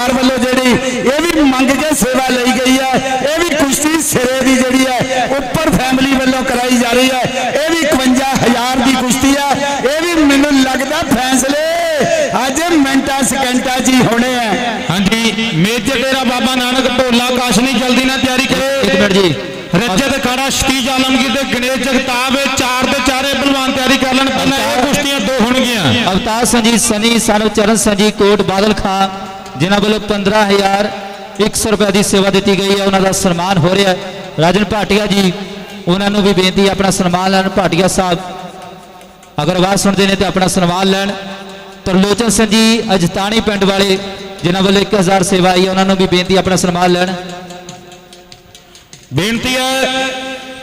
ਸਰਕਾਰ ਵੱਲੋਂ ਜਿਹੜੀ ਇਹ ਵੀ ਮੰਗ ਕੇ ਸੇਵਾ ਲਈ ਗਈ ਹੈ ਇਹ ਵੀ ਕੁਸ਼ਤੀ ਸਿਰੇ ਦੀ ਜਿਹੜੀ ਹੈ ਉੱਪਰ ਫੈਮਿਲੀ ਵੱਲੋਂ ਕਰਾਈ ਜਾ ਰਹੀ ਹੈ। ਇਹ ਵੀ 51000 ਦੀ ਕੁਸ਼ਤੀ ਹੈ। ਇਹ ਵੀ ਮੈਨੂੰ ਲੱਗਦਾ ਫੈਸਲੇ ਅੱਜ ਮਿੰਟਾਂ ਸਕਿੰਟਾਂ ਹੀ ਹੋਣੇ ਆ। ਹਾਂਜੀ ਮੇਜਰ ਡੇਰਾ ਬਾਬਾ ਨਾਨਕ ਢੋਲਾ ਕਾਸ਼ਨੀ ਜਲਦੀ ਨਾਲ ਤਿਆਰੀ ਕਰੋ। ਇੱਕ ਮਿੰਟ ਜੀ। ਰੱਜਤ ਖਾੜਾ ਸ਼ਤੀਜ ਆਲਮਗੀਰ ਤੇ ਗਣੇਸ਼ ਜਗਤਾਬ ਇਹ ਚਾਰ ਦੇ ਚਾਰੇ ਪਹਿਲਵਾਨ ਤਿਆਰੀ ਕਰ ਲੈਣ। ਪਹਿਲਾਂ ਇਹ ਕੁਸ਼ਤੀਆਂ ਦੋ ਹੋਣਗੀਆਂ। ਅਵਤਾਰ ਸੰਜੀਤ ਸਨੀ ਸਾਨੂੰ ਚਰਨ ਸੰਜੀ ਕੋਟ ਬਾਦਲ ਖਾਂ। ਜਿਨ੍ਹਾਂ ਵੱਲੋਂ 15100 ਰੁਪਏ ਦੀ ਸੇਵਾ ਦਿੱਤੀ ਗਈ ਹੈ, ਉਹਨਾਂ ਦਾ ਸਨਮਾਨ ਹੋ ਰਿਹਾ ਹੈ। ਰਾਜਨ ਭਾਟੀਆ ਜੀ, ਉਹਨਾਂ ਨੂੰ ਵੀ ਬੇਨਤੀ ਆਪਣਾ ਸਨਮਾਨ ਲੈਣ। ਭਾਟੀਆ ਸਾਹਿਬ, ਅਗਰ ਆਵਾਜ਼ ਸੁਣਦੇ ਨੇ ਤੇ ਆਪਣਾ ਸਨਮਾਨ ਲੈਣ। ਤਰਲੋਚਨ ਸਿੰਘ ਜੀ, ਅਜਤਾਣੀ ਪਿੰਡ ਵਾਲੇ, ਜਿਨ੍ਹਾਂ ਵੱਲੋਂ 1000 ਸੇਵਾ ਆਈ ਹੈ, ਉਹਨਾਂ ਨੂੰ ਵੀ ਬੇਨਤੀ ਆਪਣਾ ਸਨਮਾਨ ਲੈਣ। ਬੇਨਤੀ ਹੈ,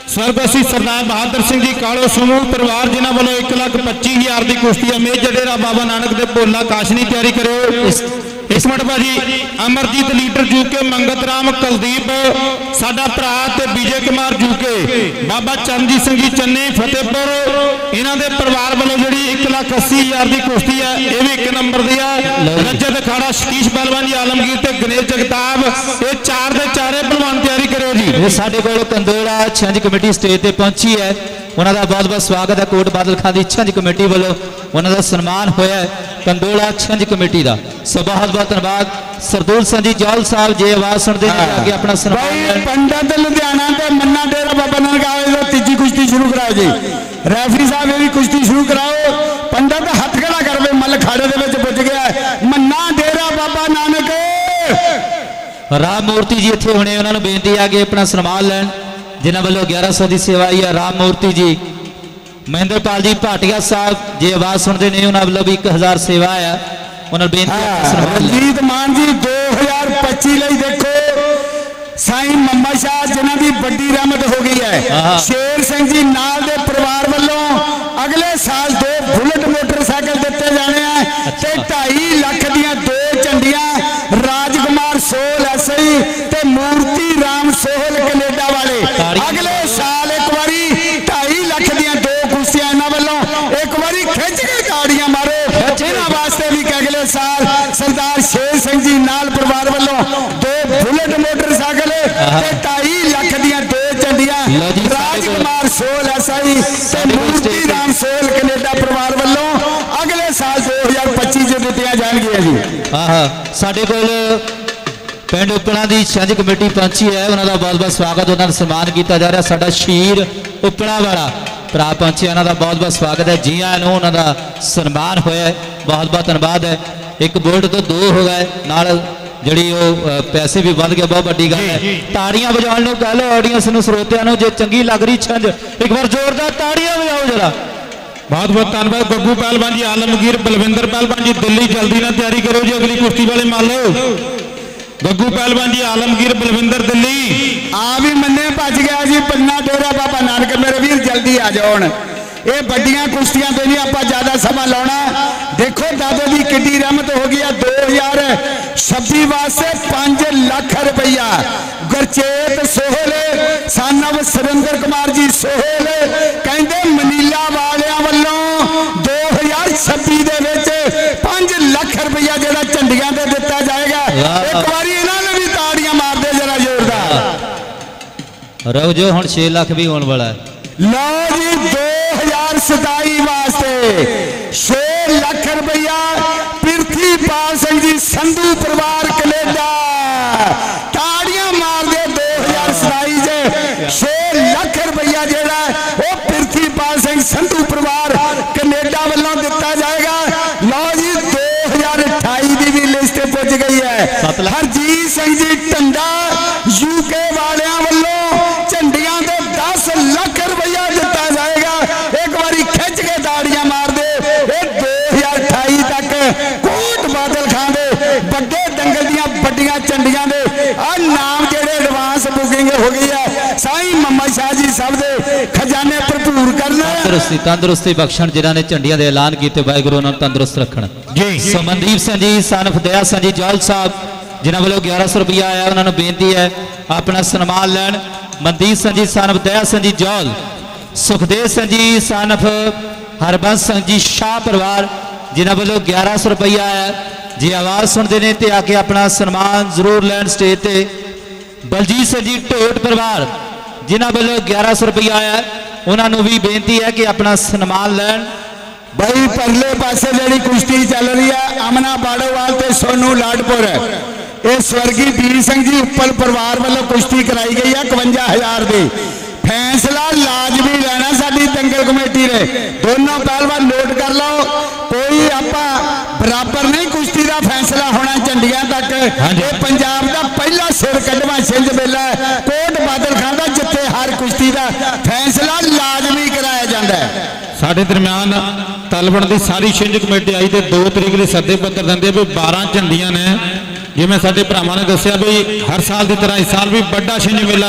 ਸਰਬਸੀ ਸਰਦਾਰ ਬਹਾਦਰ ਸਿੰਘ ਜੀ, ਕਾਲੋ ਸਮੂਹ ਪਰਿਵਾਰ, ਜਿਨ੍ਹਾਂ ਵੱਲੋਂ 125000 ਦੀ ਕੁਸ਼ਤੀ ਹੈ। ਮੇਜਰ ਬਾਬਾ ਨਾਨਕ ਦੇ ਭੋਲਾ ਕਾਸ਼ਨੀ ਤਿਆਰੀ ਕਰਿਓ। ਇਸ ਮਿੰਟ ਭਾਜੀ ਅਮਰਜੀਤ ਲੀਡਰ ਜੂਕੇ ਮੰਗਤ ਰਾਮ ਕੁਲਦੀਪ ਸਾਡਾ ਭਰਾ ਤੇ ਵਿਜੇ ਕੁਮਾਰ ਜੂਕੇ ਬਾਬਾ ਚਰਨਜੀਤ ਸਿੰਘ ਜੀ ਚੰਨੀ ਫਤਿਹਪੁਰ ਇਹਨਾਂ ਦੇ ਪਰਿਵਾਰ ਵੱਲੋਂ ਜਿਹੜੀ 180000 ਦੀ ਕੁਸ਼ਤੀ ਹੈ ਇਹ ਵੀ ਇੱਕ ਨੰਬਰ ਦੀ ਹੈ। ਰੱਜਤ ਅਖਾੜਾ ਸ਼ਤੀਸ਼ ਪਹਿਲਵਾਨ ਜੀ ਆਲਮਗੀਰ ਤੇ ਗਣੇਸ਼ ਜਗਤਾਬ ਇਹ ਚਾਰ ਦੇ ਚਾਰੇ ਪਹਿਲਵਾਨ ਤਿਆਰੀ ਕਰਿਓ ਜੀ। ਇਹ ਸਾਡੇ ਕੋਲ ਕੰਦੋਲਾ ਛੰਜ ਕਮੇਟੀ ਸਟੇਜ ਤੇ ਪਹੁੰਚੀ ਹੈ। ਉਹਨਾਂ ਦਾ ਬਹੁਤ ਬਹੁਤ ਸਵਾਗਤ ਹੈ। ਕੋਟ ਬਾਦਲ ਖਾਨ ਦੀ ਛੰਜ ਕਮੇਟੀ ਵੱਲੋਂ ਉਹਨਾਂ ਦਾ ਸਨਮਾਨ ਹੋਇਆ ਹੈ ਕੰਦੋਲਾ ਛੰਜ ਕਮੇਟੀ ਦਾ। ਸੋ ਬਹੁਤ ਬਹੁਤ ਧੰਨਵਾਦ। ਸਰਦੂਲ ਸਿੰਘ ਜੀ ਜੌਲ ਸਾਹਿਬ ਜੇ ਆਵਾਜ਼ ਸੁਣਦੇ ਨੇ ਅੱਗੇ ਆਪਣਾ ਸਨਮਾਨ ਭਾਈ ਪੰਡਤ ਲੁਧਿਆਣਾ ਤੇ ਮੰਨਾ ਡੇਰਾ ਬਾਬਾ ਨਾਨਕ ਆਵੇ ਤੋਂ ਤੀਜੀ ਕੁਸ਼ਤੀ ਸ਼ੁਰੂ ਕਰਾਓ ਜੀ। ਰੈਫਰੀ ਸਾਹਿਬ ਇਹ ਵੀ ਕੁਸ਼ਤੀ ਸ਼ੁਰੂ ਕਰਾਓ। ਪੰਡਤ ਹੱਥ ਖੜਾ ਕਰਵੇ ਮੱਲ ਖਾੜੇ ਦੇ ਵਿੱਚ ਪੁੱਜ ਗਿਆ। ਮੰਨਾ ਡੇਰਾ ਬਾਬਾ ਨਾਨਕ। ਰਾਮ ਮੂਰਤੀ ਜੀ ਇੱਥੇ ਹੋਣੇ ਉਹਨਾਂ ਨੂੰ ਬੇਨਤੀ ਹੈ ਕਿ ਆਪਣਾ ਸਨਮਾਨ ਲੈਣ। ਜਿਨ੍ਹਾਂ ਵੱਲੋਂ 1100 ਦੀ ਸੇਵਾ ਆਈ ਹੈ ਰਾਮ ਮੂਰਤੀ ਜੀ। ਮਹਿੰਦਰਪਾਲ ਜੀ ਭਾਟੀਆ ਸਾਹਿਬ ਜੇ ਆਵਾਜ਼ ਸੁਣਦੇ ਨੇ ਉਹਨਾਂ ਵੱਲੋਂ ਵੀ 1000 ਸੇਵਾ ਆ। ਉਹਨਾਂ ਬੇਨਤੀ ਹੈ ਰਣਜੀਤ ਮਾਨ ਜੀ 2025 ਲਈ ਦੇਖੋ ਸਾਈਂ ਮੰਮਾ ਸ਼ਾਹ ਜਿਨ੍ਹਾਂ ਦੀ ਵੱਡੀ ਰਹਿਮਤ ਹੋ ਗਈ ਹੈ। ਸ਼ੇਰ ਸਿੰਘ ਜੀ ਨਾਲ ਦੇ ਪਰਿਵਾਰ ਵੱਲੋਂ ਅਗਲੇ ਸਾਲ ਦੋ ਬੁਲਟ ਮੋਟਰਸਾਈਕਲ ਦਿੱਤੇ ਜਾਣੇ ਆ ਤੇ 2.5 ਲੱਖ ਦੀਆਂ ਦੋ ਝੰਡੀਆਂ ਰਾਜਕੁਮਾਰ ਸੋਹਲ ਐਸਈ ਤੇ ਮੂਰਤੀ ਰਾਮ ਸੋਹਲ ਕੈਨੇਡਾ ਵਾਲੇ ਤਾੜੀਆਂ। ਅਗਲੇ ਸਾਲ ਇੱਕ ਵਾਰੀ 2.5 ਲੱਖ ਦੀਆਂ ਦੋ ਕੁਸ਼ਤੀਆਂ ਇਹਨਾਂ ਵੱਲੋਂ ਇੱਕ ਵਾਰੀ ਖਿੱਚ ਕੇ ਗਾੜੀਆਂ ਮਾਰੋ ਇਹਨਾਂ ਵਾਸਤੇ ਵੀ ਕਿ ਅਗਲੇ ਸਾਲ ਸਰਦਾਰ ਸ਼ੇਰ ਸਿੰਘ ਜੀ ਨਾਲ ਪਰਿਵਾਰ ਵੱਲੋਂ ਦੋ ਬੁਲਟ ਮੋਟਰਸਾਈਕਲ ਤੇ 2.5 ਲੱਖ ਦੀਆਂ ਦੋ ਝੰਡੀਆਂ ਲਓ ਜੀ, ਸਾਡੇ ਕੋਲ- ਰਾਜਕੁਮਾਰ ਸੋਹਲ ਐਸਆਈ ਤੇ ਮੂਰਤੀ ਰਾਮ ਸੋਹਲ ਕੈਨੇਡਾ ਪਰਿਵਾਰ ਵੱਲੋਂ ਅਗਲੇ ਸਾਲ 2025 ਚ ਦਿੱਤੀਆਂ ਜਾਣਗੀਆਂ ਜੀ। ਆਹਾ ਸਾਡੇ ਕੋਲ ਪਿੰਡ ਉਪਣਾ ਦੀ ਛੰਜ ਕਮੇਟੀ ਪਹੁੰਚੀ ਹੈ। ਉਹਨਾਂ ਦਾ ਬਹੁਤ ਬਹੁਤ ਸਵਾਗਤ ਉਹਨਾਂ ਦਾ ਸਨਮਾਨ ਕੀਤਾ ਜਾ ਰਿਹਾ। ਸਾਡਾ ਸ਼ੀਰ ਉਪਣਾ ਵਾਲਾ ਭਰਾ ਪਹੁੰਚੇ ਉਹਨਾਂ ਦਾ ਬਹੁਤ ਬਹੁਤ ਸਵਾਗਤ ਹੈ। ਜੀ ਆਇਆਂ ਨੂੰ ਉਹਨਾਂ ਦਾ ਸਨਮਾਨ ਹੋਇਆ ਹੈ। ਬਹੁਤ ਬਹੁਤ ਧੰਨਵਾਦ ਹੈ। ਇੱਕ ਬੋਰਡ ਤੋਂ ਦੋ ਹੋ ਗਏ। ਨਾਲ ਜਿਹੜੀ ਉਹ ਪੈਸੇ ਵੀ ਵੱਧ ਗਏ ਬਹੁਤ ਵੱਡੀ ਗੱਲ ਹੈ। ਤਾੜੀਆਂ ਵਜਾਉਣ ਨੂੰ ਕਹਿ ਲਓ ਆਡੀਅנס ਨੂੰ ਸਰੋਤਿਆਂ ਨੂੰ ਜੇ ਚੰਗੀ ਲੱਗ ਰਹੀ ਛੰਜ ਇੱਕ ਵਾਰ ਜ਼ੋਰਦਾਰ ਤਾੜੀਆਂ ਵਜਾਓ ਜਰਾ। ਬਹੁਤ ਬਹੁਤ ਧੰਨਵਾਦ ਗੱਗੂ ਪਹਿਲਵਾਨ ਜੀ ਆਲਮਗੀਰ ਬਲਵਿੰਦਰ ਪਹਿਲਵਾਨ ਜੀ ਦਿੱਲੀ ਜਲਦੀ ਨਾਲ ਤਿਆਰੀ ਕਰੋ ਜੀ ਅਗਲੀ ਕੁਸ਼ਤੀ ਵਾਲੇ ਮੰਨ ਲਓ। ਗੱਗੂ ਪਹਿਲਵਾਨ ਜੀ ਆਲਮਗੀਰ ਬਲਵਿੰਦਰ ਦਿੱਲੀ। ਆ ਵੀ ਮੰਨੇ ਭੱਜ ਗਿਆ ਜੀ ਪੰਨਾ ਡੇਰਾ ਬਾਬਾ ਨਾਨਕ ਮੇਰੇ ਵੀਰ ਜਲਦੀ ਆ ਜਾਓ ਇਹ ਵੱਡੀਆਂ ਕੁਸ਼ਤੀਆਂ ਤੇ ਨਹੀਂ ਆਪਾਂ ਜ਼ਿਆਦਾ ਸਮਾਂ ਲਾਉਣਾ। ਦੇਖੋ ਦਾਦੇ ਦੀ ਕਿੱਡੀ ਰਹਿਮਤ ਹੋ ਗਈ ਆ 2026 ਵਾਸਤੇ 5 ਲੱਖ ਰੁਪਈਆ। ਗੁਰਚੇਤ ਸੋਹਲ ਸਾਨਵ ਸੁਰਿੰਦਰ ਕੁਮਾਰ ਜੀ ਸੋਹਲ ਕਹਿੰਦੇ ਮਨੀਲਾ ਵਾਲਿਆਂ ਵੱਲੋਂ 2026 ਦੇ ਵਿੱਚ 5 ਲੱਖ ਰੁਪਈਆ ਜਿਹੜਾ ਝੰਡੀਆਂ ਤੇ ਦਿੱਤਾ ਜਾਏਗਾ। ਇੱਕ ਵਾਰੀ ਇਹਨਾਂ ਨੂੰ ਵੀ ਤਾੜੀਆਂ ਮਾਰਦੇ ਜਰਾ ਜ਼ੋਰਦਾਰ। ਰੁਕ ਜਾਓ ਹੁਣ 6 ਲੱਖ ਵੀ ਹੋਣ ਵਾਲਾ ਹੈ। ਲਓ ਜੀ 2027 ਵਾਸਤੇ 6 ਲੱਖ ਰੁਪਇਆ ਪ੍ਰਿਥੀਪਾਲ ਸਿੰਘ ਜੀ ਸੰਧੂ ਪਰਿਵਾਰ ਕੈਨੇਡਾ। ਤਾੜੀਆਂ ਮਾਰਦੇ 2027 ਚ 6 ਲੱਖ ਰੁਪਇਆ ਜਿਹੜਾ ਉਹ ਪ੍ਰਿਥੀਪਾਲ ਸਿੰਘ ਸੰਧੂ ਪਰਿਵਾਰ ਕੈਨੇਡਾ ਵੱਲੋਂ ਦਿੱਤਾ ਜਾਏਗਾ। ਲਓ ਜੀ 2028 ਦੀ ਵੀ ਲਿਸਟ ਪੁੱਜ ਗਈ ਹੈ। ਹਰਜੀਤ ਸਿੰਘ ਜੀ ਟੰਡਾ ਯੂਕੇ ਵਾਲਿਆਂ ਵੱਲੋਂ ਝੰਡੀਆਂ ਦੇ 10 ਲੱਖ ਰੁਪਇਆ ਦਿੱਤਾ ਜਾਏਗਾ ਇੱਕ ਵਾਰੀ ਖਿੱਚ ਕੇ ਤਾੜੀਆਂ ਮਾਰ ਦੇ ਇਹ 2028 ਤੱਕ ਕੋਟ ਬਾਦਲ ਖਾਨ ਦੇ ਵੱਡੇ ਦੰਗਲ ਦੀਆਂ ਵੱਡੀਆਂ ਝੰਡੀਆਂ ਦੇ ਆ ਨਾਮ ਜਿਹੜੇ ਐਡਵਾਂਸ ਬੁਕਿੰਗ ਹੋ ਗਈ ਹੈ ਸਾਈਂ ਮੰਮਾ ਸ਼ਾਹ ਜੀ ਸਭ ਦੇ ਖਜ਼ਾਨੇ ਭਰਪੂਰ ਕਰਨਾ। ਤੰਦਰੁਸਤੀ ਤੰਦਰੁਸਤੀ ਬਖਸ਼ਣ ਜਿਨ੍ਹਾਂ ਨੇ ਝੰਡੀਆਂ ਦੇ ਐਲਾਨ ਕੀਤੇ ਵਾਹਿਗੁਰੂ ਉਹਨਾਂ ਨੂੰ ਤੰਦਰੁਸਤ ਰੱਖਣ। ਜੀ। ਸੋ ਮਨਦੀਪ ਸਿੰਘ ਜੀ ਸਨਫ ਦਇਆ ਸਿੰਘ ਜੀ ਜੌਲ ਸਾਹਿਬ ਜਿਨ੍ਹਾਂ ਵੱਲੋਂ 1100 ਰੁਪਇਆ ਆਇਆ ਉਹਨਾਂ ਨੂੰ ਬੇਨਤੀ ਹੈ ਆਪਣਾ ਸਨਮਾਨ ਲੈਣ। ਮਨਦੀਪ ਸਿੰਘ ਜੀ ਸਨਫ ਦਇਆ ਸਿੰਘ ਜੀ ਜੌਲ ਸੁਖਦੇਵ ਸਿੰਘ ਜੀ ਸਨਫ ਹਰਬੰਸ ਸਿੰਘ ਜੀ ਸ਼ਾਹ ਪਰਿਵਾਰ ਜਿਨ੍ਹਾਂ ਵੱਲੋਂ 1100 ਰੁਪਇਆ ਆਇਆ। ਜੀ ਆਵਾਜ਼ ਸੁਣਦੇ ਨੇ ਤੇ ਆ ਕੇ ਆਪਣਾ ਸਨਮਾਨ ਜ਼ਰੂਰ ਲੈਣ ਸਟੇਜ ਤੇ। ਬਲਜੀਤ ਸਿੰਘ ਜੀ ਢੋਟ ਪਰਿਵਾਰ ਜਿਨ੍ਹਾਂ ਵੱਲੋਂ 1100 ਰੁਪਇਆ ਆਇਆ। ਉਹਨਾਂ ਨੂੰ ਵੀ ਬੇਨਤੀ ਹੈ ਕਿ ਆਪਣਾ ਸਨਮਾਨ ਲੈਣ ਬਈ ਪਰਲੇ ਪਾਸੇ ਜਿਹੜੀ ਕੁਸ਼ਤੀ ਚੱਲ ਰਹੀ ਹੈ ਅਮਨਾ ਬਾੜੋਵਾਲ ਤੇ ਸੋਨੂ ਲਾਡਪੁਰ ਇਹ ਸਵਰਗੀ ਵੀਰ ਸਿੰਘ ਜੀ ਉੱਪਲ ਪਰਿਵਾਰ ਵੱਲੋਂ ਕੁਸ਼ਤੀ ਕਰਾਈ ਗਈ ਹੈ 51000 ਦੀ ਫੈਸਲਾ ਲਾਜ਼ਮੀ ਲੈਣਾ ਸਾਡੀ ਦੰਗਲ ਕਮੇਟੀ ਨੇ ਦੋਨੋਂ ਪਹਿਲਵਾਨ ਨੋਟ ਕਰ ਲਓ ਕੋਈ ਆਪਾਂ ਬਰਾਬਰ ਨਹੀਂ ਕੁਸ਼ਤੀ ਦਾ ਫੈਸਲਾ ਹੋਣਾ ਝੰਡੀਆਂ ਤੱਕ। ਇਹ ਪੰਜਾਬ ਦਾ ਪਹਿਲਾ ਸਿਰ ਕੱਢਵਾ ਛਿੰਝ ਮੇਲਾ। ਕੋਟ ਬਾਦਲ ਖਾਂ ਦਾ ਜਿੱਥੇ ਹਰ ਕੁਸ਼ਤੀ ਦਾ ਫੈਸਲਾ ਲਾਜ਼ਮੀ ਕਰਾਇਆ ਜਾਂਦਾ ਹੈ ਸਾਡੇ ਦਰਮਿਆਨ ਤਲਵਣ ਦੀ ਸਾਰੀ ਛਿੰਝ ਕਮੇਟੀ ਆਈ ਤੇ 2 ਤਰੀਕ ਦੇ ਸੱਦੇ ਪੱਤਰ ਦਿੰਦੇ ਵੀ 12 ਝੰਡੀਆਂ ਨੇ। ਜਿਵੇਂ ਸਾਡੇ ਭਰਾਵਾਂ ਨੇ ਦੱਸਿਆ ਵੀ ਹਰ ਸਾਲ ਦੀ ਤਰ੍ਹਾਂ ਇਸ ਸਾਲ ਵੀ ਵੱਡਾ ਛਿੰਝ ਮੇਲਾ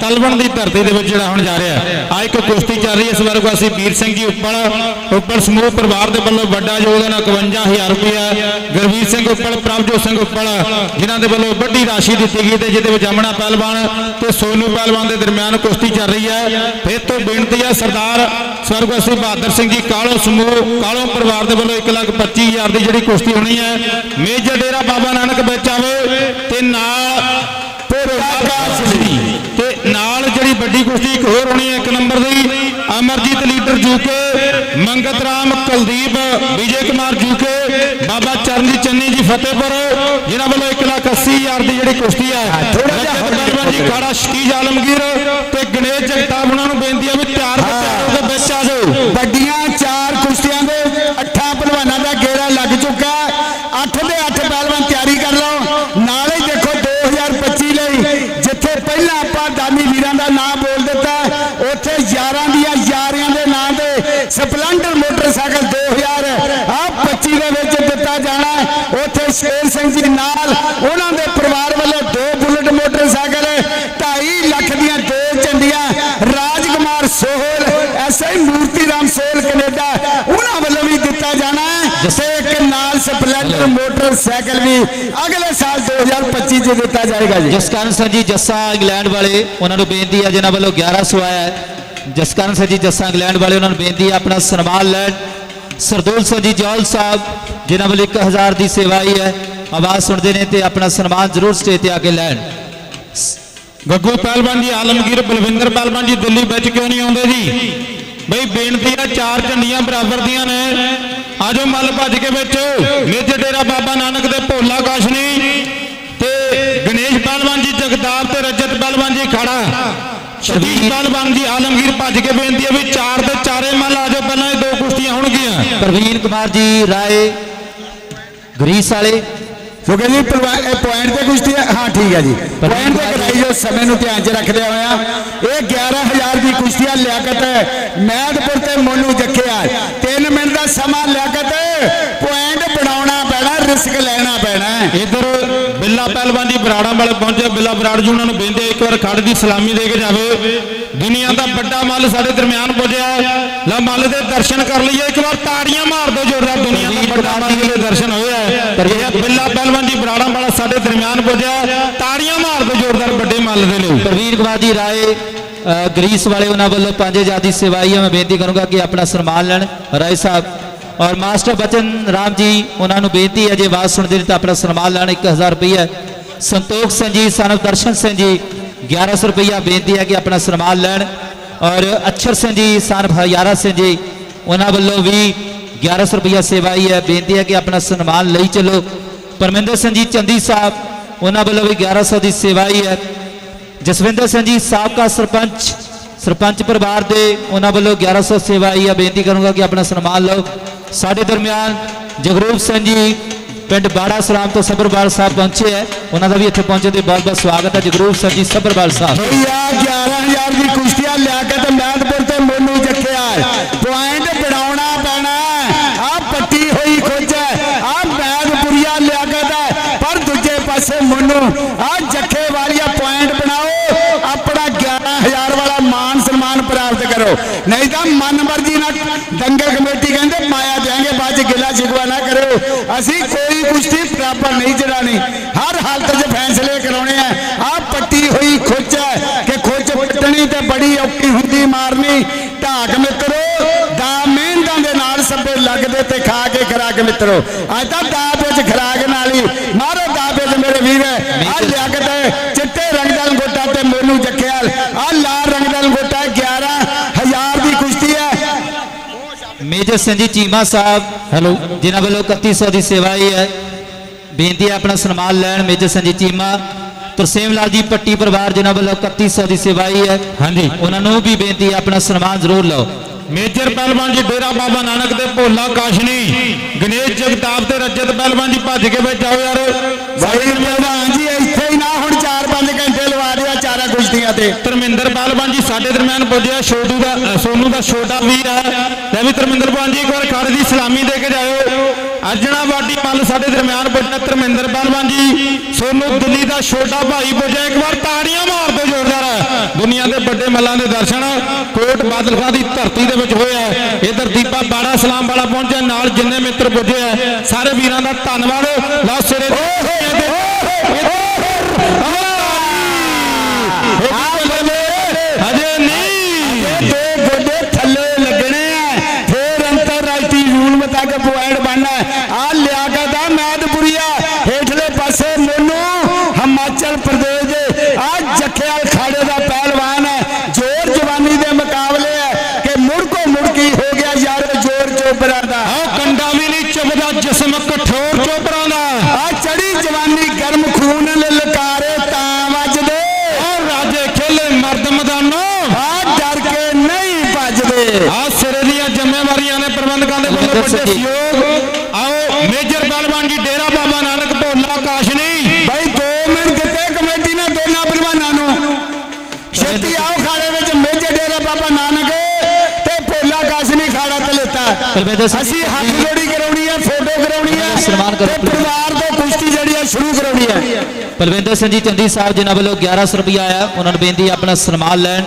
ਤਲਵਣ ਦੀ ਧਰਤੀ ਦੇ ਵਿੱਚ ਜਿਹੜਾ ਹੁਣ ਜਾ ਰਿਹਾ ਹੈ। ਆ ਇੱਕ ਕੁਸ਼ਤੀ ਚੱਲ ਰਹੀ ਹੈ ਇਸ ਵਾਰ ਅਸੀਂ ਵੀਰ ਸਿੰਘ ਜੀ ਉੱਪਰ ਉੱਪਰ ਸਮੂਹ ਪਰਿਵਾਰ ਦੇ ਵੱਲੋਂ ਵੱਡਾ ਯੋਗਦਾਨ 51000 ਰੁਪਇਆ ਗੁਰਵੀਰ ਸਿੰਘ ਉੱਪਲ, ਪ੍ਰਭਜੋਤ ਸਿੰਘ ਉੱਪਲ, ਜਿਨ੍ਹਾਂ ਦੇ ਵੱਲੋਂ ਵੱਡੀ ਰਾਸ਼ੀ ਦਿੱਤੀ ਗਈ ਤੇ ਜਿਹਦੇ ਵਿੱਚ ਅਮਣਾ ਪਹਿਲਵਾਨ ਤੇ ਸੋਨੂ ਪਹਿਲਵਾਨ ਦੇ ਦਰਮਿਆਨ ਕੁਸ਼ਤੀ ਚੱਲ ਰਹੀ ਹੈ। ਫਿਰ ਤੋਂ ਬੇਨਤੀ ਹੈ ਸਰਦਾਰ ਸਵਰਗਵਾਸੀ ਬਹਾਦਰ ਸਿੰਘ ਜੀ, ਕਾਲੋ ਸਮੂਹ, ਕਾਲੋ ਪਰਿਵਾਰ ਦੇ ਵੱਲੋਂ 125000 ਦੀ ਜਿਹੜੀ ਕੁਸ਼ਤੀ ਹੋਣੀ ਹੈ, ਮੇਜਰ ਡੇਰਾ ਬਾਬਾ ਨਾਨਕ ਵਿੱਚ ਆਵੇ ਤੇ ਨਾਲ ਤੇ ਨਾਲ ਜਿਹੜੀ ਵੱਡੀ ਕੁਸ਼ਤੀ ਇੱਕ ਹੋਰ ਹੋਣੀ ਹੈ, ਇੱਕ ਨੰਬਰ ਦੀ, ਅਮਰਜੀਤ ਲੀਡਰ ਜੂਕੇ ਮੰਗਤ ਰਾਮ ਕੁਲਦੀਪ ਵਿਜੇ ਕੁਮਾਰ ਜੂਕੇ ਬਾਬਾ ਚਰਨਜੀਤ ਚੰਨੀ ਜੀ ਫਤਿਹਪੁਰ ਜਿਨ੍ਹਾਂ ਵੱਲੋਂ 180000 ਦੀ ਜਿਹੜੀ ਕੁਸ਼ਤੀ ਹੈ ਥੋੜ੍ਹਾ ਜਿਹਾ ਹੋਰ ਰਜਤ ਜੀ ਖਾੜਾ ਸ਼ਕੀਜ ਆਲਮਗੀਰ ਤੇ ਗਣੇਸ਼ ਜਗਤਾਪ ਉਹਨਾਂ ਨੂੰ ਬੇਨਤੀ ਹੈ ਵੀ ਤਿਆਰ ਹੋ ਤਿਆਰ ਹੋ ਕੇ ਵਿੱਚ ਆ ਜਾਓ ਵੱਡੀਆਂ ਚਾਰ ਕੁਸ਼ਤੀਆਂ ਦੇ ਅੱਠਾਂ ਪਹਿਲਵਾਨਾਂ ਦਾ ਗੇੜਾ ਲੱਗ ਚੁੱਕਾ ਹੈ। ਅੱਠ ਦੇ ਅੱਠ ਪਹਿਲਵਾਨ ਤਿਆਰੀ ਕਰ ਲਓ ਨਾਲੇ ਹੀ ਦੇਖੋ 2025 ਲਈ ਜਿੱਥੇ ਪਹਿਲਾਂ ਆਪਾਂ ਦਾਨੀ ਵੀਰਾਂ ਦਾ ਨਾਮ ਬੋਲ ਦਿੱਤਾ ਉੱਥੇ ਯਾਰਾਂ ਦੀਆਂ ਯਾਰੀਆਂ ਦੇ ਨਾਂ ਤੇ ਸਪਲੈਂਡਰ ਮੋਟਰਸਾਈਕਲ 2000 ਆ 25 ਦੇ ਵਿੱਚ ਦਿੱਤਾ ਜਾਣਾ ਉੱਥੇ ਸ਼ੇਰ ਸਿੰਘ ਜੀ ਨਾਲ ਉਹਨਾਂ ਦੇ ਪਰਿਵਾਰ ਵੱਲੋਂ ਦੋ ਬੁਲਟ ਮੋਟਰਸਾਈਕਲ 2.5 ਲੱਖ ਦੀਆਂ ਦੋ ਝੰਡੀਆਂ ਰਾਜਕੁਮਾਰ ਸੋਹਲ ਐਸਆਈ ਮੂਰਤੀ ਰਾਮ ਸੋਹਲ ਕੈਨੇਡਾ ਉਹਨਾਂ ਵੱਲੋਂ ਵੀ ਦਿੱਤਾ ਜਾਣਾ ਤੇ ਇੱਕ ਨਾਲ ਸਪਲੈਂਡਰ ਮੋਟਰਸਾਈਕਲ ਵੀ ਅਗਲੇ ਸਾਲ 2025 ਚ ਦਿੱਤਾ ਜਾਏਗਾ ਜੀ। ਜਸਕਰਨ ਸਿੰਘ ਜੀ ਜੱਸਾ ਇੰਗਲੈਂਡ ਵਾਲੇ ਉਹਨਾਂ ਨੂੰ ਬੇਨਤੀ ਹੈ ਜਿਨ੍ਹਾਂ ਵੱਲੋਂ 1100 ਆਇਆ ਹੈ। ਜਸਕਰਨ ਸਿੰਘ ਜੀ ਜੱਸਾ ਇੰਗਲੈਂਡ ਵਾਲੇ ਉਹਨਾਂ ਨੂੰ ਬੇਨਤੀ ਹੈ ਆਪਣਾ ਸਨਮਾਨ ਲੈਣ। ਸਰਦੂਲ ਸਿੰਘ ਜੀ ਜੌਲ ਸਾਹਿਬ ਜਿਨ੍ਹਾਂ ਵੱਲੋਂ 1000 ਦੀ ਸੇਵਾ ਆਈ ਹੈ ਆਵਾਜ਼ ਸੁਣਦੇ ਨੇ ਤੇ ਆਪਣਾ ਸਨਮਾਨ ਜ਼ਰੂਰ ਸਟੇਜ ਤੇ ਆ ਕੇ ਲੈਣ। ਗੱਗੂ ਪਹਿਲਵਾਨ ਜੀ ਆਲਮਗੀਰ ਬਲਵਿੰਦਰ ਪਹਿਲਵਾਨ ਜੀ ਦਿੱਲੀ ਵਿੱਚ ਕਿਉਂ ਨਹੀਂ ਆਉਂਦੇ ਜੀ? ਬਈ ਬੇਨਤੀ ਆ ਚਾਰ ਝੰਡੀਆਂ ਬਰਾਬਰ ਦੀਆਂ ਨੇ। ਆਜੋ ਮੱਲ ਭੱਜ ਕੇ ਵਿੱਚ। ਮੇਜਰ ਡੇਰਾ ਬਾਬਾ ਨਾਨਕ ਦੇ ਭੋਲਾ ਕਾਸ਼ਨੀ ਤੇ ਗਣੇਸ਼ ਪਹਿਲਵਾਨ ਜੀ ਜਗਦਾਰ ਤੇ ਰਜਤ ਪਹਿਲਵਾਨ ਜੀ ਖਾੜਾ। ਸ਼ਦੀਦ ਪਹਿਲਵਾਨ ਜੀ ਆਲਮਗੀਰ ਭੱਜ ਕੇ ਬੇਨਤੀ ਹੈ ਵੀ ਚਾਰ ਦੇ ਚਾਰੇ ਮੱਲ ਆਜੋ ਪਹਿਲਾਂ ਇਹ ਦੋ ਕੁਸ਼ਤੀਆਂ ਹੋਣਗੀਆਂ। ਪ੍ਰਵੀਨ ਕੁਮਾਰ ਜੀ ਰਾਏ ਗਰੀਸ ਵਾਲੇ। ਕਿਉਂਕਿ ਜੀ ਪੁਆਇੰਟ ਤੇ ਕੁਸ਼ਤੀ ਹੈ। ਹਾਂ ਠੀਕ ਹੈ ਜੀ। ਪੁਆਇੰਟ ਤੇ ਕਰਾਈ ਜੋ ਸਮੇਂ ਨੂੰ ਧਿਆਨ 'ਚ ਰੱਖਦੇ ਹੋਇਆ ਇਹ 11000 ਦੀ ਕੁਸ਼ਤੀ ਆ ਲਿਆਕਤ ਮੈਦਪੁਰ ਤੇ ਮੋਨੂ ਜੱਖਿਆ। 3 ਮਿੰਟ ਦਾ ਸਮਾਂ ਲਿਆਕਤ। ਪੁਆਇੰਟ ਬਣਾਉਣਾ ਪੈਣਾ ਰਿਸਕ ਲੈਣਾ ਪੈਣਾ। ਇਧਰ ਬਿੱਲਾ ਪਹਿਲਵਾਨ ਜੀ ਬਰਾੜਾਂ ਵਾਲੇ ਪਹੁੰਚੇ। ਬਿੱਲਾ ਬਰਾੜ ਜੀ ਉਹਨਾਂ ਨੂੰ ਬੇਨਤੀ ਹੈ ਇੱਕ ਵਾਰ ਖੜ ਦੀ ਸਲਾਮੀ ਦੇ ਕੇ ਜਾਵੇ। ਦੁਨੀਆ ਦਾ ਵੱਡਾ ਮੱਲ ਸਾਡੇ ਦਰਮਿਆਨ ਪੁੱਜਿਆ। ਲਾ ਮੱਲ ਦੇ ਦਰਸ਼ਨ ਕਰ ਲਈਏ। ਇੱਕ ਵਾਰ ਤਾੜੀਆਂ ਮਾਰ ਦਿਓ ਜ਼ੋਰਦਾਰ ਦੁਨੀਆ ਦਾ ਵੱਡਾ ਮੱਲ ਦੇ ਦਰਸ਼ਨ ਹੋਏ ਆ। ਇਹ ਬਿੱਲਾ ਪਹਿਲਵਾਨ ਜੀ ਬਰਾੜਾਂ ਵਾਲਾ ਸਾਡੇ ਦਰਮਿਆਨ ਪੁੱਜਿਆ। ਤਾੜੀਆਂ ਮਾਰ ਦਿਓ ਜ਼ੋਰਦਾਰ ਵੱਡੇ ਮੱਲ ਦੇ ਲਈ। ਪ੍ਰਵੀਨ ਕੁਮਾਰ ਜੀ ਰਾਏ ਅ, ਗਰੀਸ ਵਾਲੇ ਉਹਨਾਂ ਵੱਲੋਂ 5000 ਦੀ ਸੇਵਾ ਆਈ ਹੈ ਮੈਂ ਬੇਨਤੀ ਕਰੂੰਗਾ ਕਿ ਆਪਣਾ ਸਨਮਾਨ ਲੈਣ। ਰਾਏ ਸਾਹਿਬ ਔਰ ਮਾਸਟਰ ਬਚਨ ਰਾਮ ਜੀ ਉਹਨਾਂ ਨੂੰ ਬੇਨਤੀ ਹੈ ਜੇ ਆਵਾਜ਼ ਸੁਣਦੇ ਨੇ ਤਾਂ ਆਪਣਾ ਸਨਮਾਨ ਲੈਣ। 1000 ਰੁਪਈਆ ਸੰਤੋਖ ਸਿੰਘ ਜੀ ਸਨਵ ਦਰਸ਼ਨ ਸਿੰਘ ਜੀ 1100 ਰੁਪਈਆ ਬੇਨਤੀ ਹੈ ਕਿ ਆਪਣਾ ਸਨਮਾਨ ਲੈਣ। ਔਰ ਅਛਰ ਸਿੰਘ ਜੀ ਸਨਵ ਹਜ਼ਾਰਾ ਸਿੰਘ ਜੀ ਉਹਨਾਂ ਵੱਲੋਂ ਵੀ 1100 ਰੁਪਈਆ ਸੇਵਾ ਆਈ ਹੈ। ਬੇਨਤੀ ਹੈ ਕਿ ਆਪਣਾ ਸਨਮਾਨ ਲਈ ਚਲੋ। ਪਰਮਿੰਦਰ ਸਿੰਘ ਜੀ ਚੰਦੀ ਸਾਹਿਬ, ਉਹਨਾਂ ਵੱਲੋਂ ਵੀ 1100 ਦੀ ਸੇਵਾ ਆਈ ਹੈ। ਜਸਵਿੰਦਰ ਸਿੰਘ ਜੀ ਸਾਬਕਾ ਸਰਪੰਚ ਸਰਪੰਚ ਪਰਿਵਾਰ ਦੇ, ਉਹਨਾਂ ਵੱਲੋਂ 1100 ਸੇਵਾ ਆਈ ਹੈ। ਬੇਨਤੀ ਕਰੂੰਗਾ ਕਿ ਆਪਣਾ ਸਨਮਾਨ ਲਓ। ਸਾਡੇ ਦਰਮਿਆਨ ਜਗਰੂਪ ਸਿੰਘ ਜੀ ਪਿੰਡ ਬਾੜਾ ਸਲਾਮ ਤੋਂ ਸਬਰਵਾਲ ਸਾਹਿਬ ਪਹੁੰਚੇ ਹੈ। ਉਹਨਾਂ ਦਾ ਵੀ ਇੱਥੇ ਪਹੁੰਚੇ ਤੇ ਬਹੁਤ ਬਹੁਤ ਸਵਾਗਤ ਹੈ। ਜਗਰੂਪ ਸਿੰਘ ਜੀ ਸਬਰਵਾਲ ਸਾਹਿਬ। ਭਈਆ 11000 ਦੀ ਕੁਸ਼ਤੀਆਂ ਲਿਆ ਕੇ ਤੇ ਮੋਨੂ ਜੱਖਿਆ ਪੁਆਇੰਟ ਬਣਾਉਣਾ ਪੈਣਾ ਆ ਪੱਟੀ ਹੋਈ ਖੁੱਜ ਆ ਮੈਦਪੁਰੀਆ ਲਿਆਕਤ ਹੈ ਪਰ ਦੂਜੇ ਪਾਸੇ ਮੋਨੂ ਆ ਜੱਖੇ ਵਾਲੀਆ ਪੁਆਇੰਟ ਬਣਾਓ, ਆਪਣਾ 11000 ਵਾਲਾ ਮਾਨ ਸਨਮਾਨ ਪ੍ਰਾਪਤ ਕਰੋ। ਨਹੀਂ ਤਾਂ ਮਨ ਮਰਜ਼ੀ ਨਾਲ ਦੰਗਲ ਕਮੇਟੀ ਕਹਿੰਦੇ ਪਾਇਆ ਜਾਏਗੇ ਬਾਅਦ ਚ ਗਿਲਾ ਸ਼ਿਕਵਾ ਨਾ ਕਰਿਓ। ਅਸੀਂ ਕੋਈ ਕੁਸ਼ਤੀ ਬਰਾਬਰ ਨਹੀਂ ਚੜਾਣੀ ਹਰ ਹਾਲਤ 'ਚ ਫੈਸਲੇ ਕਰਾਉਣੇ ਆ। ਆ ਪੱਟੀ ਹੋਈ ਖੁੱਚ ਹੈ ਕਿ ਖੁੱਚ ਪੱਟਣੀ ਤੇ ਬੜੀ ਔਖੀ ਹੁੰਦੀ ਮਾਰਨੀ। ਢਾਕ ਮਿੱਤਰੋ ਦਾ ਮਿਹਨਤਾਂ ਦੇ ਨਾਲ ਸਭੇ ਲੱਗਦੇ ਤੇ ਖਾ ਕੇ ਖਰਾਕ ਮਿੱਤਰੋ। ਅੱਜ ਤਾਂ ਦਾ ਵਿੱਚ ਖਰਾਕ ਨਾਲ ਹੀ। ਮਾਰੋ ਦਾਬੇ ਤੇ ਮੇਰੇ ਵੀਰ ਆ ਲਿਆਕਤ ਚਿੱਟੇ ਰੰਗ ਦਾ ਲੰਗੋਟਾ ਤੇ ਮੋਨੂ ਜੱਖਿਆਲ ਆ ਲਾਲ ਰੰਗ ਦਾ ਲੰਗੋਟਾ 11000 ਦੀ ਕੁਸ਼ਤੀ ਹੈ ਮੇਜਰ ਸਿੰਘ ਜੀ ਚੀਮਾ ਸਾਹਿਬ ਹੈਲੋ। ਜਿਨ੍ਹਾਂ ਵੱਲੋਂ 3100 ਦੀ ਸੇਵਾ ਹੀ ਹੈ। ਬੇਨਤੀ ਹੈ ਆਪਣਾ ਸਨਮਾਨ ਲੈਣ ਮੇਜਰ ਸਿੰਘ ਜੀ ਚੀਮਾ। ਤਰਸੇਮ ਲਾਲ ਜੀ ਪੱਟੀ ਪਰਿਵਾਰ ਜਿਨ੍ਹਾਂ ਵੱਲੋਂ 3100 ਦੀ ਸੇਵਾ ਹੀ ਹੈ। ਹਾਂਜੀ। ਉਹਨਾਂ ਨੂੰ ਵੀ ਬੇਨਤੀ ਹੈ ਆਪਣਾ ਸਨਮਾਨ ਜ਼ਰੂਰ ਲਓ। ਮੇਜਰ ਪਹਿਲਵਾਨ ਜੀ ਡੇਰਾ ਬਾਬਾ ਨਾਨਕ ਦੇ ਭੋਲਾ ਕਾਸ਼ਨੀ ਗਣੇਸ਼ ਜਗਤਾਪ ਤੇ ਰਜਤ ਪਹਿਲਵਾਨ ਜੀ ਭੱਜ ਕੇ ਵਿੱਚ ਆਓ ਯਾਰ। ਭਾਈ ਪ੍ਰਧਾਨ ਜੀ 11 ਕੁਸ਼ਤੀਆਂ ਤੇ ਧਰਮਿੰਦਰ ਬਾਲਵਾਨ ਜੀ ਸਾਡੇ ਦਰਮਿਆਨ ਪੁੱਜਿਆ, ਛੋਟੂ ਦਾ ਸੋਨੂ ਦਾ ਛੋਟਾ ਵੀਰ ਹੈ ਲੈ ਵੀ ਧਰਮਿੰਦਰ ਬਾਲਵਾਨ ਜੀ ਇੱਕ ਵਾਰ ਖੜ ਦੀ ਸਲਾਮੀ ਦੇ ਕੇ ਜਾਇਓ। ਅਰਜਣਾ ਵਾਡੀ ਮੱਲ ਸਾਡੇ ਦਰਮਿਆਨ ਪੁੱਜਿਆ, ਧਰਮਿੰਦਰ ਬਾਲਵਾਨ ਜੀ। ਸੋਨੂ ਦਿੱਲੀ ਦਾ ਛੋਟਾ ਭਾਈ ਪੁੱਜਿਆ, ਇੱਕ ਵਾਰ ਤਾੜੀਆਂ ਮਾਰ ਦਿਓ ਜ਼ੋਰਦਾਰ। ਹੈ ਦੁਨੀਆ ਦੇ ਵੱਡੇ ਮੱਲਾਂ ਦੇ ਦਰਸ਼ਨ ਕੋਟ ਬਾਦਲਖਾ ਦੀ ਧਰਤੀ ਦੇ ਵਿੱਚ ਹੋਇਆ ਇਧਰ ਦੀਪਾ ਬਾੜਾ ਸਲਾਮ ਵਾਲਾ ਪਹੁੰਚਿਆ, ਨਾਲ ਜਿੰਨੇ ਮਿੱਤਰ ਪੁੱਜੇ ਆ। ਸਾਰੇ ਵੀਰਾਂ ਦਾ ਧੰਨਵਾਦ। ਲਾਸੋ ਪਰਮੇਦਰ ਸਿੰਘ ਅਸੀਂ ਹੱਥ ਜੋੜੀ ਕਰਾਉਣੀ ਹੈ ਫੋਟੋ ਕਰਾਉਣੀ ਹੈ ਸਨਮਾਨ ਕਰੋ, ਪਰਿਵਾਰ ਤੋਂ ਕੁਸ਼ਤੀ ਜਿਹੜੀ ਹੈ ਸ਼ੁਰੂ ਕਰਾਉਣੀ ਹੈ ਪਲਵਿੰਦਰ ਸਿੰਘ ਜੀ ਚੰਦੀ ਸਾਹਿਬ ਜਿਨ੍ਹਾਂ ਵੱਲੋਂ 1100 ਰੁਪਇਆ ਆਇਆ ਉਹਨਾਂ ਨੂੰ ਬੇਨਤੀ ਆਪਣਾ ਸਨਮਾਨ ਲੈਣ।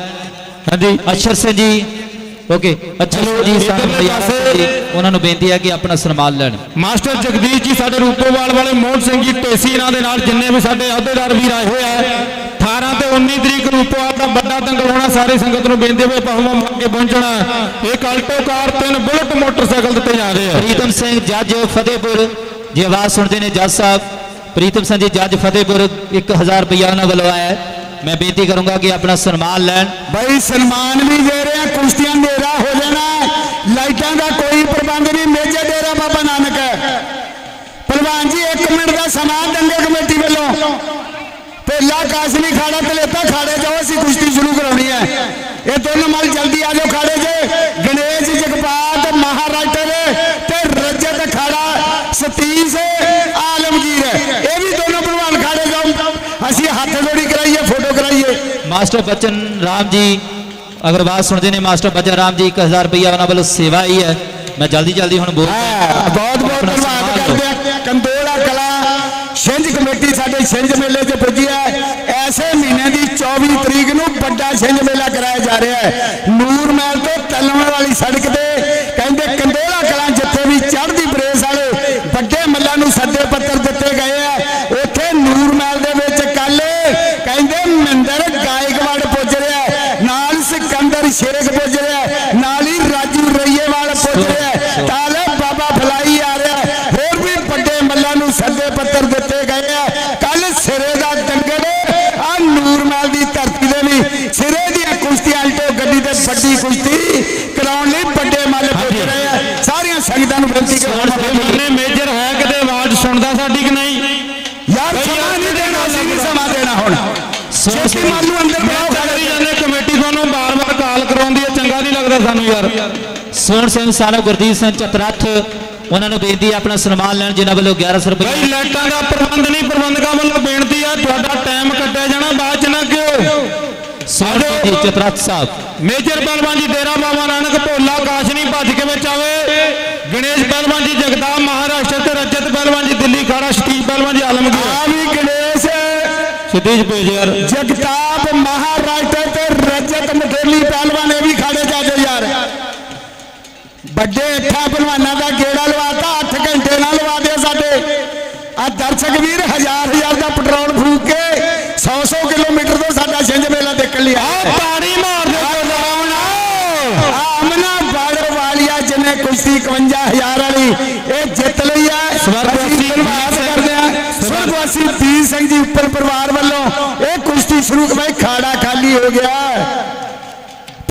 ਹਾਂਜੀ ਅਸ਼ਰ ਸਿੰਘ ਜੀ ਓਕੇ ਅਸ਼ਰ ਸਿੰਘ ਜੀ ਸਿੰਘ ਜੀ ਉਹਨਾਂ ਨੂੰ ਬੇਨਤੀ ਹੈ ਕਿ ਆਪਣਾ ਸਨਮਾਨ ਲੈਣ। ਮਾਸਟਰ ਜਗਦੀਸ਼ ਜੀ ਸਾਡੇ ਰੂਪੋਵਾਲ ਵਾਲੇ ਮੋਹਨ ਸਿੰਘ ਜੀ ਢੇਸੀ ਇਹਨਾਂ ਦੇ ਨਾਲ ਜਿੰਨੇ ਵੀ ਸਾਡੇ ਅਹੁਦੇਦਾਰ ਵੀਰ ਆਏ ਹੋਏ ਆ 18 ਤੇ 19 ਤਰੀਕ ਰੂਪੋਵਾਲ ਦਾ ਵੱਡਾ ਦੰਗਲ ਹੋਣਾ ਸਾਰੇ ਸੰਗਤ ਨੂੰ ਬੇਨਤੀ ਹੋਵੇ ਪਹੁੰਚਾ ਅੱਗੇ ਪਹੁੰਚਣਾ ਇੱਕ ਆਲਟੋ ਕਾਰ ਤਿੰਨ ਬੁਲਟ ਮੋਟਰਸਾਈਕਲ ਦਿੱਤੇ ਜਾ ਰਹੇ ਆ। ਪ੍ਰੀਤਮ ਸਿੰਘ ਜੱਜ ਫਤਿਹਪੁਰ ਜੀ ਆਵਾਜ਼ ਸੁਣਦੇ ਨੇ ਜੱਜ ਸਾਹਿਬ ਪ੍ਰੀਤਮ ਸਿੰਘ ਜੀ ਜੱਜ ਫਤਿਹਪੁਰ 1000 ਰੁਪਇਆ ਉਹਨਾਂ ਵੱਲੋਂ ਆਇਆ। ਮੈਂ ਬੇਨਤੀ ਕਰੂੰਗਾ ਕਿ ਆਪਣਾ ਸਨਮਾਨ ਲੈਣ। ਭਾਈ ਸਨਮਾਨ ਵੀ ਦੇ ਰਹੇ ਆ ਕੁਸ਼ਤੀਆਂ ਹਨੇਰਾ ਹੋ ਜਾਣਾ ਲਾਈਟਾਂ ਦਾ ਕੋਈ ਪ੍ਰਬੰਧ ਨਹੀਂ ਮੇਜਰ ਡੇਰਾ ਬਾਬਾ ਨਾਨਕ ਹੈ। ਪਹਿਲਵਾਨ ਜੀ 1 ਮਿੰਟ ਦਾ ਸਮਾਂ ਦੰਗੇ ਕਮੇਟੀ ਵੱਲੋਂ। ਪਹਿਲਾ ਕਾਸ਼ਨੀ ਖਾੜਾ ਤੇ ਲੈਤਾ ਖਾੜੇ ਜਾਓ ਅਸੀਂ ਕੁਸ਼ਤੀ ਸ਼ੁਰੂ ਕਰਾਉਣੀ ਹੈ ਇਹ ਦੋਨੋਂ ਮਲ ਜਲਦੀ ਆ ਜਾਓ ਖਾੜੇ 'ਚ ਗਣੇਸ਼ ਜਗਪਾਤ ਮਹਾਰਾਜਟਰ ਤੇ ਰਜਤ ਖਾੜਾ ਸਤੀਸ਼ ਆਲਮਗੀਰ ਇਹ ਵੀ ਦੋਨੋਂ ਪਹਿਲਵਾਨ ਖਾੜੇ ਜਾਓ ਅਸੀਂ ਹੱਥ ਜੋੜੀ ਕਰਾਈਏ ਫੋਟੋ ਕਰਾਈਏ ਮਾਸਟਰ ਬਚਨ ਰਾਮ ਜੀ ਅਗਰ ਆਵਾਜ਼ ਸੁਣਦੇ ਨੇ ਮਾਸਟਰ ਬਚਨ ਰਾਮ ਜੀ 1000 ਰੁਪਇਆ ਉਹਨਾਂ ਵੱਲੋਂ ਸੇਵਾ ਹੀ ਹੈ ਮੈਂ ਜਲਦੀ ਜਲਦੀ ਹੁਣ ਬੋਲ ਹਾਂ, ਬਹੁਤ ਬਹੁਤ ਆਪਣਾ ਧੰਨਵਾਦ ਸਨਮਾਨ ਕਰਦੇ ਆ ਕੰਦੋੜਾ ਕਲਾ ਛਿੰਝ ਕਮੇਟੀ ਸਾਡੇ ਛਿੰਝ ਮੇਲੇ 'ਚ ਪੁੱਜੀ ਹੈ ਐਸੇ ਮਹੀਨੇ ਦੀ 24 ਤਰੀਕ ਨੂੰ ਵੱਡਾ ਮੇਲਾ ਕਰਾਇਆ ਜਾ ਰਿਹਾ ਹੈ। ਨੂਰ ਮਹਿਲ ਤੋਂ ਤਲਵਣ ਵਾਲੀ ਸੜਕ ਤੇ ਕਹਿੰਦੇ ਕੰਦੋੜਾ ਕਲਾ ਜਿੱਥੇ ਵੀ ਚੜ੍ਹਦੀ ਬਰੇਸ ਵਾਲੇ ਵੱਡੇ ਮੱਲਾਂ ਨੂੰ ਸੱਦੇ ਪੱਤਰ ਦਿੱਤੇ ਗਏ ਆ ਉੱਥੇ ਨੂਰ ਮਹਿਲ ਦੇ ਵਿੱਚ ਕੱਲ ਕਹਿੰਦੇ ਮਹਿੰਦਰ ਗਾਇਕਵਾੜ ਪੁੱਜ ਰਿਹਾ ਹੈ, ਨਾਲ ਸਿਕੰਦਰ ਸ਼ੇਖ ਪੁੱਜ ਰਿਹਾ ਹੈ, ਨਾਲ ਹੀ ਰਾਜੂ ਰਈਏਵਾਲ ਪੁੱਜ ਰਿਹਾ ਹੈ। ਤਾਲੇ ਬਾਬਾ ਫਲਾਈ ਆ ਰਿਹਾ ਹੈ। ਹੋਰ ਵੀ ਵੱਡੇ ਮੱਲਾਂ ਨੂੰ ਸੱਦੇ ਪੱਤਰ ਦਿੱਤੇ ਗਏ ਆ ਕੱਲ ਸਿਰੇ ਦਾ ਦੰਗਲ ਆ ਨੂਰਮਹਿਲ ਦੀ ਧਰਤੀ ਦੇ ਵੀ ਸਿਰੇ ਦੀਆਂ ਕੁਸ਼ਤੀ ਆਲਟੋ ਗੱਡੀ ਤੇ ਵੱਡੀ ਕੁਸ਼ਤੀ ਕਰਾਉਣ ਲਈ ਵੱਡੇ ਮੱਲ ਪੁੱਜ ਰਹੇ ਆ ਸਾਰੀਆਂ ਸੰਗਤਾਂ ਨੂੰ ਬੇਨਤੀ ਕਰਾਂਗਾ ਨੇ ਮੇਜਰ ਹੈ ਕਿਤੇ ਆਵਾਜ਼ ਸੁਣਦਾ ਸਾਡੀ ਕਿ ਨਹੀਂ ਯਾਰ ਸਮਾਂ ਨਹੀਂ ਦੇਣਾ ਅਸੀਂ ਨਹੀਂ ਸਮਾਂ ਦੇਣਾ ਹੁਣ ਸੋਹਣ ਛੇਤੀ ਸਿੰਘ ਮੱਲ ਨੂੰ ਅੰਦਰ ਮੈਂ ਪਾਓ ਕਰੀ ਜਾਂਦੇ ਕਮੇਟੀ ਤੁਹਾਨੂੰ ਬਾਰ-ਬਾਰ ਕਾਲ ਕਰਵਾਉਂਦੀ ਹੈ ਚੰਗਾ ਨਹੀਂ ਲੱਗਦਾ ਸਾਨੂੰ ਯਾਰ ਸੋਹਣ ਸਿੰਘ ਸਾਨੋ ਗੁਰਦੀਪ ਸਿੰਘ ਚਤਰਥ ਉਹਨਾਂ ਨੂੰ ਬੇਨਤੀ ਆਪਣਾ ਸਨਮਾਨ ਲੈਣ ਜਿਨ੍ਹਾਂ ਵੱਲੋਂ 1100 ਬਈ ਰੁਪਇਆ ਲਾਈਟਾਂ ਦਾ ਪ੍ਰਬੰਧ ਨਹੀਂ ਪ੍ਰਬੰਧਕਾਂ ਵੱਲੋਂ ਬੇਨਤੀ ਆ ਤੁਹਾਡਾ ਟਾਈਮ ਕੱਟਿਆ ਜਾਣਾ ਬਾਅਦ ਚ ਨਾ ਕਿਉਂ? ਜੀ ਚਤਰਥ ਸਾਹਿਬ। ਮੇਜਰ ਪਹਿਲਵਾਨ ਜੀ ਡੇਰਾ ਬਾਬਾ ਨਾਨਕ ਭੋਲਾ ਕਾਸ਼ਨੀ ਭੱਜ ਕੇ ਵਿੱਚ ਆਵੇ। ਗਣੇਸ਼ ਪਹਿਲਵਾਨ ਜੀ ਜਗਦਾਬ ਮਹਾਰਾਸ਼ਟਰ ਤੇ ਰਜਤ ਪਹਿਲਵਾਨ ਜੀ ਦਿੱਲੀ ਖਾੜਾ ਸਤੀਸ਼ ਪਹਿਲਵਾਨ ਜੀ ਆਲਮਗੀਰ। ਆ ਵੀ ਗਣੇਸ਼ ਚ ਭੇਜ ਯਾਰ। ਜਗਤਾਪ ਮਹਾਰਾਜਾ ਵੱਡੇ ਅੱਠਾ ਪਹਿਲਵਾਨਾਂ ਦਾ ਗੇੜਾ ਲਵਾਤਾ 8 ਘੰਟੇ ਨਾਲ ਲਵਾ ਦਿਆ ਸਾਡੇ। ਆ ਦਰਸ਼ਕ ਵੀਰ ਹਜ਼ਾਰ ਹਜ਼ਾਰ ਦਾ ਪੈਟਰੋਲ ਫੂਕ ਕੇ 100 100 ਕਿਲੋਮੀਟਰ ਤੋਂ ਸਾਡਾ ਛਿੰਝ ਮੇਲਾ ਦੇਖਣ ਲਈ ਆ ਪਾਣੀ ਮਾਰ ਦੇ ਆਮਨਾ ਬਾਰਡਰ ਵਾਲਿਆ ਜਿਹਨੇ ਕੁਸ਼ਤੀ 51000 ਵਾਲੀ ਇਹ ਜਿੱਤ ਲਈ ਆ। ਸਵਰਗਵਾਸੀ ਸਿੰਘ। ਜੀ ਉੱਪਰ ਪਰਿਵਾਰ ਵੱਲੋਂ ਇਹ ਕੁਸ਼ਤੀ ਸ਼ੁਰੂ ਮੈਂ ਖਾੜਾ ਖਾਲੀ ਹੋ ਗਿਆ।